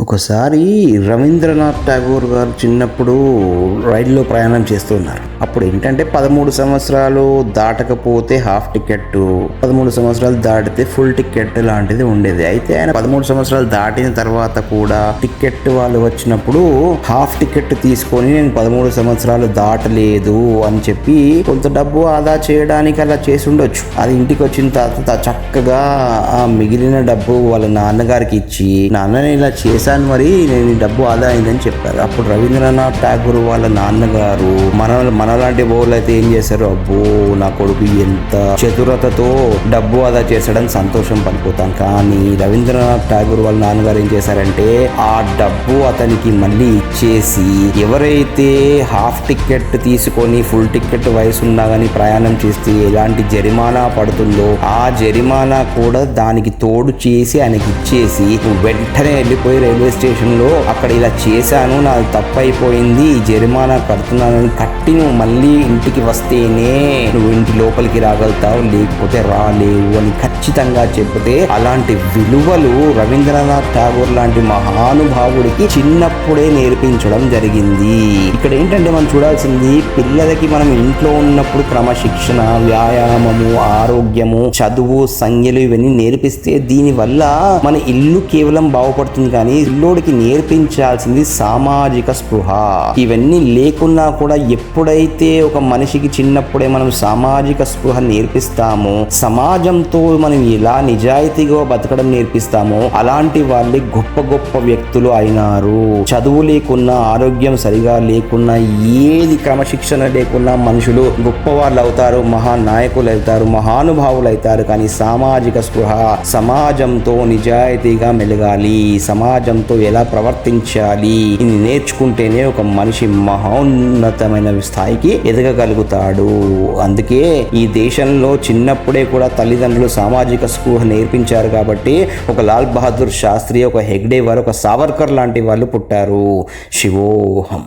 ఒకసారి రవీంద్రనాథ్ ఠాగూర్ గారు చిన్నప్పుడు రైల్లో ప్రయాణం చేస్తున్నారు అప్పుడు ఏంటంటే పదమూడు సంవత్సరాలు దాటకపోతే హాఫ్ టికెట్ పదమూడు సంవత్సరాలు దాటితే ఫుల్ టికెట్ లాంటిది ఉండేది. అయితే ఆయన పదమూడు సంవత్సరాలు దాటిన తర్వాత కూడా టికెట్ వాళ్ళు వచ్చినప్పుడు హాఫ్ టికెట్ తీసుకొని నేను పదమూడు సంవత్సరాలు దాటలేదు అని చెప్పి కొంత డబ్బు ఆదా చేయడానికి అలా చేసి ఉండొచ్చు. అది ఇంటికి వచ్చిన తర్వాత చక్కగా ఆ మిగిలిన డబ్బు వాళ్ళ నాన్నగారికి ఇచ్చి నాన్న ఇలా చేసి చేశాను మరి నేను డబ్బు ఆదా అయిందని చెప్పారు. అప్పుడు రవీంద్రనాథ్ ఠాగూర్ వాళ్ళ నాన్నగారు మన మనలాంటి బోళ్ళు అయితే ఏం చేశారు? అబ్బో నా కొడుకు ఎంత చతురతతో డబ్బు ఆదా చేశాడని సంతోషం పడిపోతాం. కానీ రవీంద్రనాథ్ ఠాగూర్ వాళ్ళ నాన్నగారు ఏం చేశారంటే ఆ డబ్బు అతనికి మళ్ళీ ఇచ్చేసి ఎవరైతే హాఫ్ టికెట్ తీసుకొని ఫుల్ టికెట్ వయసు ఉన్నా కానీ ప్రయాణం చేస్తే ఎలాంటి జరిమానా పడుతుందో ఆ జరిమానా కూడా దానికి తోడు చేసి ఆయనకి ఇచ్చేసి వెంటనే వెళ్ళిపోయి రైల్వే స్టేషన్లో అక్కడ ఇలా చేశాను నాది తప్పు అయిపోయింది ఈ జరిమానా కడుతున్నానని కట్టి నువ్వు మళ్ళీ ఇంటికి వస్తేనే నువ్వు ఇంటి లోపలికి రాగలుగుతావు లేకపోతే రాలేవు అని ఖచ్చితంగా చెప్తే అలాంటి విలువలు రవీంద్రనాథ్ ఠాగూర్ లాంటి మహానుభావుడికి చిన్నప్పుడే నేర్పించడం జరిగింది. ఇక్కడ ఏంటంటే మనం చూడాల్సింది పిల్లలకి మనం ఇంట్లో ఉన్నప్పుడు క్రమశిక్షణ వ్యాయామము ఆరోగ్యము చదువు సంఖ్యలు ఇవన్నీ నేర్పిస్తే దీని వల్ల మన ఇల్లు కేవలం బాగుపడుతుంది కానీ ఇల్లుడికి నేర్పించాల్సింది సామాజిక స్పృహ. ఇవన్నీ లేకున్నా కూడా ఎప్పుడైతే ఒక మనిషికి చిన్నప్పుడే మనం సామాజిక స్పృహ నేర్పిస్తామో సమాజంతో మనం ఎలా నిజాయితీగా బతకడం నేర్పిస్తామో అలాంటి వాళ్ళే గొప్ప గొప్ప వ్యక్తులు అయినారు. చదువు లేకున్నా ఆరోగ్యం సరిగా లేకున్నా ఏది క్రమశిక్షణ లేకున్నా మనుషులు గొప్ప వాళ్ళు అవుతారు మహానాయకులు అవుతారు మహానుభావులు అవుతారు. కానీ సామాజిక స్పృహ సమాజంతో నిజాయితీగా మెలగాలి. సమాజం సమాజంతో ఎలా ప్రవర్తించాలి? ఇది నేర్చుకుంటేనే ఒక మనిషి మహోన్నతమైన స్థాయికి ఎదగగలుగుతాడు. అందుకే ఈ దేశంలో చిన్నప్పుడే కూడా తల్లిదండ్రులు సామాజిక స్పృహ నేర్పించారు కాబట్టి ఒక లాల్ బహదూర్ శాస్త్రి ఒక హెగ్డే వారు ఒక సావర్కర్ లాంటి వాళ్ళు పుట్టారు. శివోహం.